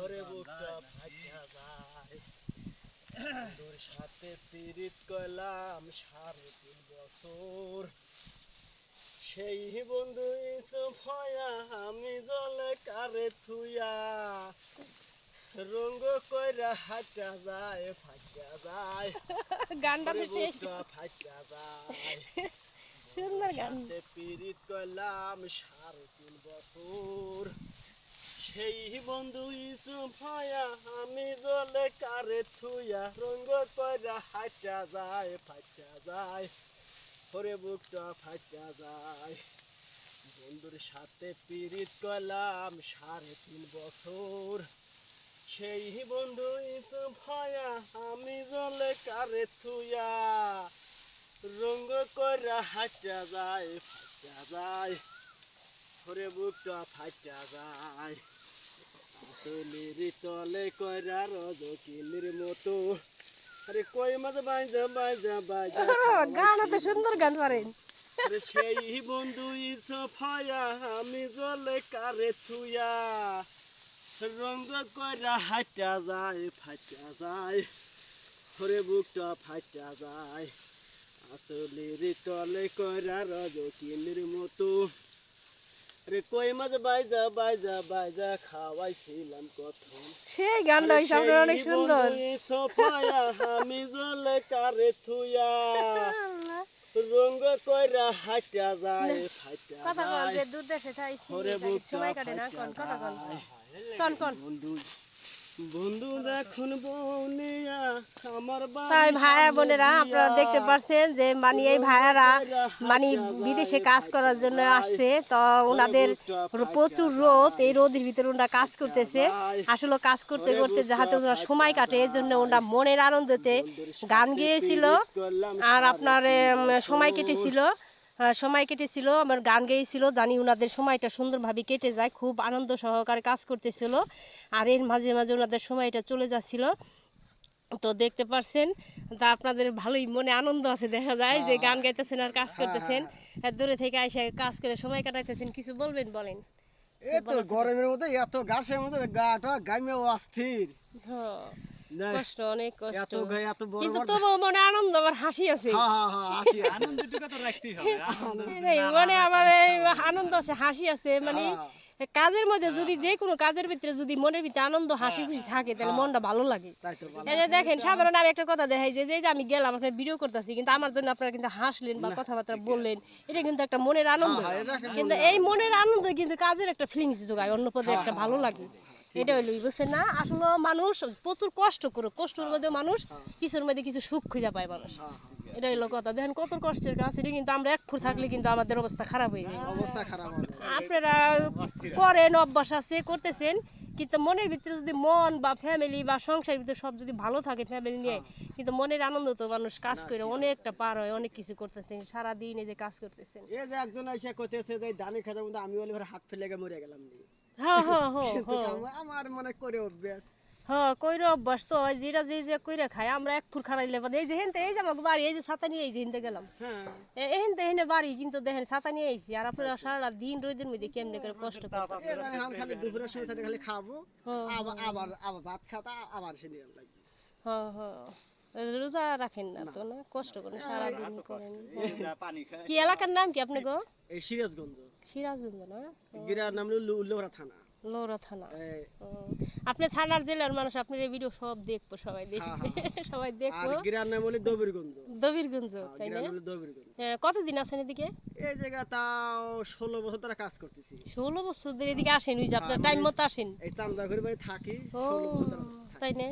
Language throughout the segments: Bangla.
ওরে বুকটা ফাটা যায় বন্ধুর সাথে পিরিত কইলাম সাড়ে তিন বছর। সেই বন্ধু ভয়া আমি জলে কারে থুয়া। রঙ্গ কইরা হাটা যায় ফাটা যায়। গানটা তো ফাটা যায়। সুন্দর গান। সাথে পিরিত কইলাম সাড়ে তিন বছর। সেই বন্ধু ইসু ভায়া, আমি জলে কারে থুয়া রঙ্গ কইরা হাটা যায় ফাটা যায় ওরে বুকটা ফাটা যায়। বন্ধুর সাথে পিরিত কইলাম সাড়ে তিন বছর। সেই বন্ধু ইসু ভায়া, আমি জলে কারে থুয়া রঙ্গ কইরা হাটা যায় ফাটা যায় ওরে বুকটা ফাটা যায়। তুলির তলে কইরা রজকিলির মতো। আরে কই মাঝে বাইজা বাইজা বাইজা গান তো সুন্দর গান পারেন। আরে সেই বন্ধু সফায়া আমি জলে কারে থুয়া রঙ্গ কইরা হাটা যায় ফাটা যায়। ওরে বুকটা ফাটা যায়। আসলের তলে কইরা রজকিলির মতো। রে কই মাঝে বাইজা বাইজা বাইজা খাওয়াইছিলাম কথম সেই গানটা হইছে আপনার অনেক সুন্দর। সফায়া আমি জলে কারে থুয়া রঙ্গ কইরা হাটা যায় কথা যে দূর দেশে থাইছি সময় কাটে না কোন কথা কোন যায়। কোন কোন। তাই ভাইয়া বোনেরা আপনারা দেখতে পারছেন যে মানে এই ভাইয়ারা মানে বিদেশে কাজ করার জন্য আসছে। তো ওনাদের প্রচুর রোদ এই রোদের ভিতরে ওনারা কাজ করতেছে। আসলে কাজ করতে করতে যাহাতে ওনারা সময় কাটে এই জন্য ওনারা মনের আনন্দতে গান গেয়েছিল। আর আপনার সময় কেটেছিল। সময় কেটেছিল আমার গান গেয়েছিল জানি ওনাদের সময়টা সুন্দরভাবে কেটে যায় খুব আনন্দ সহকারে কাজ করতেছিল আর এর মাঝে মাঝে ওনাদের সময়টা চলে যাচ্ছিল। তো দেখতে পারছেন তা আপনাদের ভালোই মনে আনন্দ আছে দেখা যায় যে গান গাইতেছেন আর কাজ করতেছেন। দূরে থেকে এসে কাজ করে সময় কাটাইতেছেন কিছু বলবেন বলেন। এই তো গরমের মধ্যে এত ঘাসের মধ্যে গাটা গাইমে অস্থির। হ্যাঁ, কষ্ট অনেক কষ্ট। কিন্তু মনে আনন্দ আমার হাসি আছে। হ্যাঁ হ্যাঁ হ্যাঁ মনে আমার আনন্দ আছে হাসি আছে মানে কাজের মধ্যে যদি যে কোনো কাজের ভিতরে যদি মনের ভিতরে আনন্দ হাসি খুশি থাকে তাহলে মনটা ভালো লাগে। দেখেন সাধারণ আমি একটা কথা দেখাই যে যে আমি গেলাম আপনার ভিডিও করতেছি কিন্তু আমার জন্য আপনারা কিন্তু হাসলেন বা কথাবার্তা বললেন এটা কিন্তু একটা মনের আনন্দ। কিন্তু এই মনের আনন্দ কিন্তু কাজের একটা ফিলিংস যোগায় অন্য পদে একটা ভালো লাগে। এটা হইল বুঝছেন না? আসলে মানুষ প্রচুর কষ্ট করে কষ্টের মধ্যে মানুষ কিছুর মধ্যে কিছু সুখ খুঁজে পায় মানুষ। হ্যাঁ, হ্যাঁ। এটা হইল কথা। দেখেন কত কষ্টের কাজ এটা কিন্তু আমরা এক ফুট থাকলে কিন্তু আমাদের অবস্থা খারাপ হয়ে যায়। অবস্থা খারাপ আপনারা করেন অভ্যাস আছে করতেছেন কিন্তু মনের ভিতরে যদি মন বা ফ্যামিলি বা সংসারের ভিতরে সব যদি ভালো থাকে ফ্যামিলি নিয়ে কিন্তু মনের আনন্দ তো মানুষ কাজ করে অনেকটা পার হয় অনেক কিছু করতেছেন সারাদিন এই যে কাজ করতেছেন। এই যে একজন এসে কইতেছে যে খেতের মধ্যে আমি হাত ফেলে মরে গেলাম। হ্যাঁ হ্যাঁ হ্যাঁ হ্যাঁ। আমার- আমার মনে করে অভ্যাস। হ্যাঁ কইরা অভ্যাস তো হয় যেটা যে যে কইরা খায় আমরা এক ফুট খারাইলে বাদে এই যে হেনতে এই যে আমাকে বাড়ি এই যে ছাতা নিয়ে এই যে হেনতে গেলাম। হ্যাঁ। এ- এহেনতে এহেনে বাড়ি কিন্তু দেখেন ছাতা নিয়ে আইছি আর আপনারা সারা দিন রোদের মধ্যে কেমনে করে কষ্ট খালি দুপুরের সময় খালি খাব আবার আবার আবার ভাত খাতা আবার সে নিয়ে লাগবে। হ্যাঁ হ্যাঁ। রোজা রাখেন না তো না? কষ্ট করেন সারাদিন করেন। পানি খায়। কি এলাকার নাম কি আপনি গো? এই সিরাজগঞ্জ। সিরাজগঞ্জ না? গিরার নাম হলো উল্লোরা থানা। লোরা থানা। আপনি থানার জেলার মানুষ আপনার এই ভিডিও সব দেখব সবাই দেখবে সবাই দেখব। গিরার নাম হলো দবিরগঞ্জ। দবিরগঞ্জ তাই না? কতদিন আছেন এদিকে? এই জায়গা তাও ষোলো বছর ধরে কাজ করতেছি। ষোলো বছর ধরে এদিকে আসেন ওই যে আপনার টাইম মতো আসেন। এই চান্দা ঘুরে বাড়ি থাকি ষোলো বছর তাই না?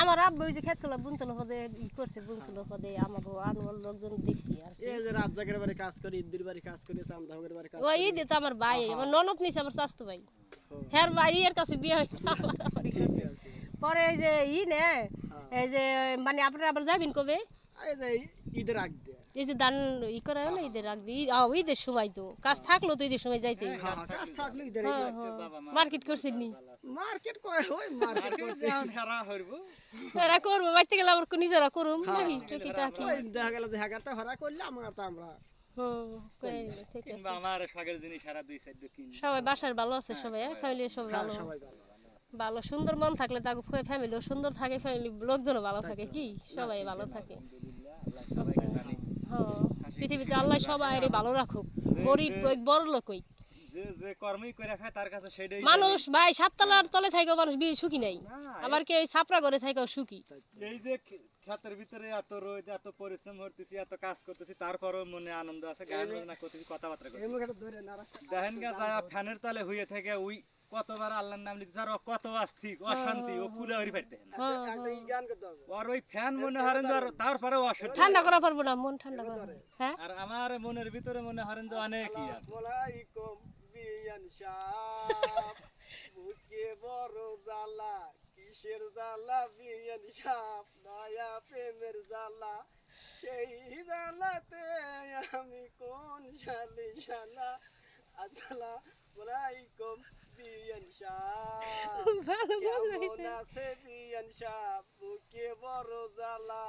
আমার আব্বা ওই যে খেতলা বুনতল পদে ই করছে বুনছিল পদে আমাকে আনুয়াল লোকজন দেখছি আর এই যে রাত জাগের বাড়ি কাজ করি ইদ্দির বাড়ি কাজ করি চান্দা ঘুরে বাড়ি কাজ ওই ঈদে তো আমার ভাই আমার ননদ নিছে আমার স্বাস্থ্য ভাই। এর কাছে বিয়ে হয়েছে পরে এই যে ই নে হ্যাঁ। এই যে মানে আপনারা আবার যাবেন কবে? এই যে ঈদের আগ এই যে দান ই করা না ঈদের আগ দিয়ে আ, ঈদের সময় তো। কাজ থাকল তো ঈদের সময় যাইতে। হ্যাঁ, হ্যাঁ, কাজ থাকলে ঈদের মার্কেট করছেন নি মার্কেট করে ওই মার্কেট হেরা হইব। করব বাইতে গেলে আবার নিজেরা করুম নাকি টুকি টাকি দেখা গেল যে হরা করলে আমরা তো আমরা কিংবা আমার শখের জিনিস সারা দুই সাইড কিন সবাই বাসার ভালো আছে সবাই ফ্যামিলি সব হ্যাঁ, ভালো। সবাই ভালো ভালো সুন্দর মন থাকলে তাকে ফ্যামিলিও সুন্দর থাকে ফ্যামিলি লোকজনও ভালো থাকে কি? সবাই ভালো থাকে। হ্যাঁ পৃথিবীতে আল্লাহ সবাই ভালো রাখুক গরিব কই বড় লোক কই? যে যে কর্মই করে খায় তার কাছে সেটাই মানুষ ভাই সাততলার তলে থাকেও মানুষ বি সুখী নাই। আবার কেউ ছাপড়া করে থাকেও সুখী। এই যে খে- ক্ষেতের ভিতরে এত রোদ এত পরিশ্রম করতেছি এত কাজ করতেছি তারপরও মনে আনন্দ আছে গান বাজনা করতেছি কথাবার্তা করতেছি। দেখেন গা যা ফ্যানের তলে হইয়ে থেকে ওই কতবার আল্লাহর নাম নিতে আর কত অস্থির অশান্তি ও কুলে হরি না। হ্যাঁ হবে। আর ওই ফ্যান মনে হরেন আর তারপরেও অসহ্য ঠান্ডা করা পারব না মন ঠান্ডা করা। হ্যাঁ? আর আমার মনের ভিতরে মনে হরেন যে অনেকই আছে। আসসালামালাইকুম বিয়ান সাপ বুকে বড় জ্বালা কিসের জ্বালা বিয়ান সাপ নয়া প্রেমের জ্বালা। সেই জ্বালাতে আমি কোন শালি শালা? আসসালামালাইকুম বিয়ান সাপ কেমন আছে বিয়ান সাপ বুকে বড় জ্বালা।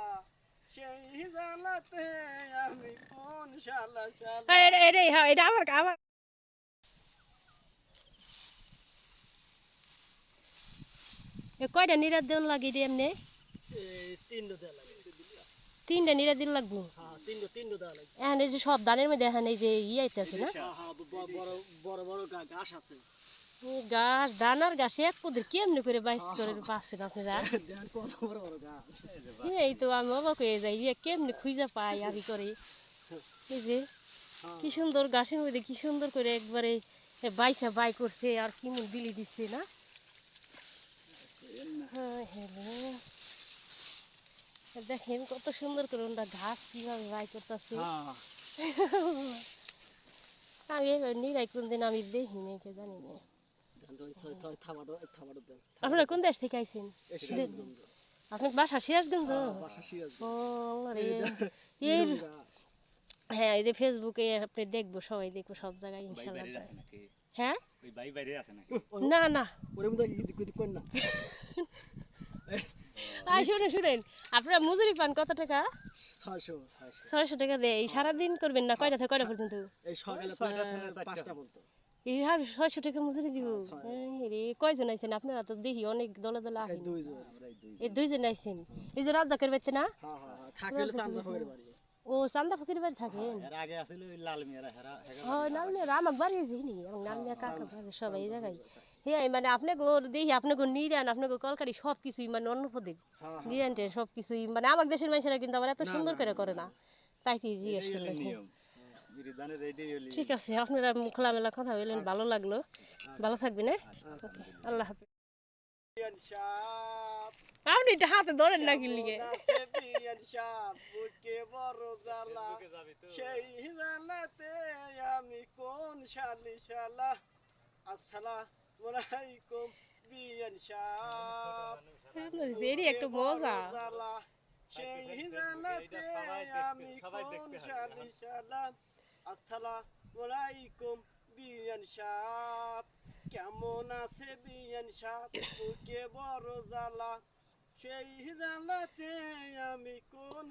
সেই জ্বালাতে আমি কোন শালা শালা? হ্যাঁ, এটা হ্যাঁ এটা আমার আমার এ কয়টা নিরাত দেন লাগে রে এমনি? তিনটো নিরাত দিন লাগবো? হ্যাঁ এখন এই যে সব ধানের মধ্যে এখন এই যে ইয়ে আইতেছে না? হ্যাঁ হ্যাঁ ব- ব- বড় বড় বড় গা- ঘাস আছে। এই গাছ গাছে এক পুদের কেমনি করে বাইস করে পাচ্ছেন আপনারা? এই তো আমি অবাক হয়ে যাই যে কেমনি খুঁজে পাই আমি করে? এই যে। কি সুন্দর গাছের মধ্যে কি সুন্দর করে একবারে বাইসা বাই করছে আর কি বিলি দিচ্ছে না? হ্যাঁ হ্যালো। দেখেন কত সুন্দর করে ওটা ঘাস কীভাবে বাই করতেছে। হ্যাঁ। আমি এবার নিরাই কোন দিন আমি দেখি নাই কে জানি না। আপনারা কোন দেশ থেকে আইছেন? সিরাজগঞ্জ। আপনার বাসা সিরাজগঞ্জ। ও এই। হ্যাঁ এই যে ফেসবুকে আপনি দেখব সবাই দেখব সব জায়গায় ইনশাল্লাহ হ্যাঁ ওই ভাই বাইরে আছে নাকি না না ওরে মধ্যে না আই শুনেন শুনেন আপনারা মজুরি পান কত টাকা? ছয়শো ছয়শো। ছয়শো টাকা দেয় এই সারাদিন করবেন না। কয়টা থেকে কয়টা পর্যন্ত? এই সকালে ছয়টা প্রায় থেকে চারটা। পাঁচটা পর্যন্ত। এই আর ছয়শো টাকা মজুরি দিব? হ্যাঁ, এই রে কয়জন আইছেন? আপনারা তো দেখি অনেক দলে দলে আসেন। দুইজন এই দুইজন। আইছেন। এই যে রাজ্জাকের বাড়িতে না? হ্যাঁ হ্যাঁ হ্যাঁ থাকলে চান্দা হয়ে বাড়ি। ও চান্দা ফকির বাড়ি থাকেন এর আগে আছিল ওই লাল মিয়ারা হেরা ও নামনে আমাকে বাড়ি যাইনি এবং নামনে কাকা বাড়ি সবাই এই জায়গায় হ্যাঁ মানে আপনাকে ওর দেখি আপনাকে নিরান আপনাকে কলকারি সব কিছুই মানে হ্যাঁ হ্যাঁ সব কিছুই মানে আমার দেশের মানুষেরা কিন্তু আবার এত সুন্দর করে করে না তাই কি জিজ্ঞেস এইটাই ঠিক আছে আপনারা খোলামেলা কথা বললেন ভালো লাগল ভালো থাকবেন হ্যাঁ আল্লাহ হাফিজ আপনি এটা হাতে ধরেন না কি লিগে নাচে বিয়ান সাপ বুকে বড় জ্বালা যাবি তো সেই জানাতে আমি কোন শালি শালা আসসালামু আলাইকুম বিয়ান সাপ এরই একটা মজা সেই জানাতে আমি কোন শালি শালা আসসালামু আলাইকুম বিয়ান সাপ কেমন আছে বিয়ান সাপ বুকে বড় জ্বালা সেই আমি কোন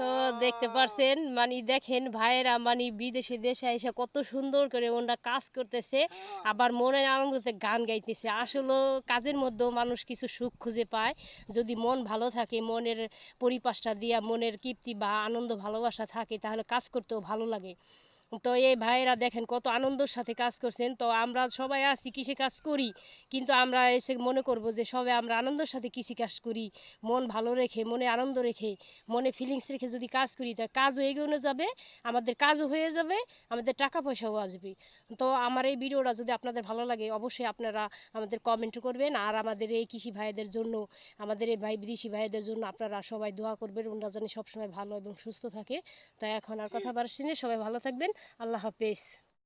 তো দেখতে পারছেন মানে দেখেন ভাইয়েরা মানে বিদেশে দেশে এসে কত সুন্দর করে ওনারা কাজ করতেছে। হ্যাঁ। আবার মনের আনন্দতে গান গাইতেছে। আসলে কাজের মধ্যেও মানুষ কিছু সুখ খুঁজে পায়। যদি মন ভালো থাকে মনের পরিপাশটা দিয়া মনের কীর্তি বা আনন্দ ভালোবাসা থাকে তাহলে কাজ করতেও ভালো লাগে। তো এই ভাইয়েরা দেখেন কত আনন্দের সাথে কাজ করছেন। তো আমরা সবাই আছি, কৃষি কাজ করি। কিন্তু আমরা এসে মনে করব যে সবাই আমরা আনন্দের সাথে কৃষি কাজ করি। মন ভালো রেখে, মনে আনন্দ রেখে, মনে ফিলিংস রেখে যদি কাজ করি, তা কাজও এগোনো যাবে, আমাদের কাজও হয়ে যাবে, আমাদের টাকা পয়সাও আসবে। তো আমার এই ভিডিওটা যদি আপনাদের ভালো লাগে, অবশ্যই আপনারা আমাদের কমেন্ট করবেন। আর আমাদের এই কৃষি ভাইদের জন্য, আমাদের এই ভাই বিদেশি ভাইদের জন্য আপনারা সবাই দোয়া করবেন। ওনারা যেন সবসময় ভালো এবং সুস্থ থাকে। তাই এখন আর কথা না। সবাই ভালো থাকবেন। আল্লাহ হাফেজ।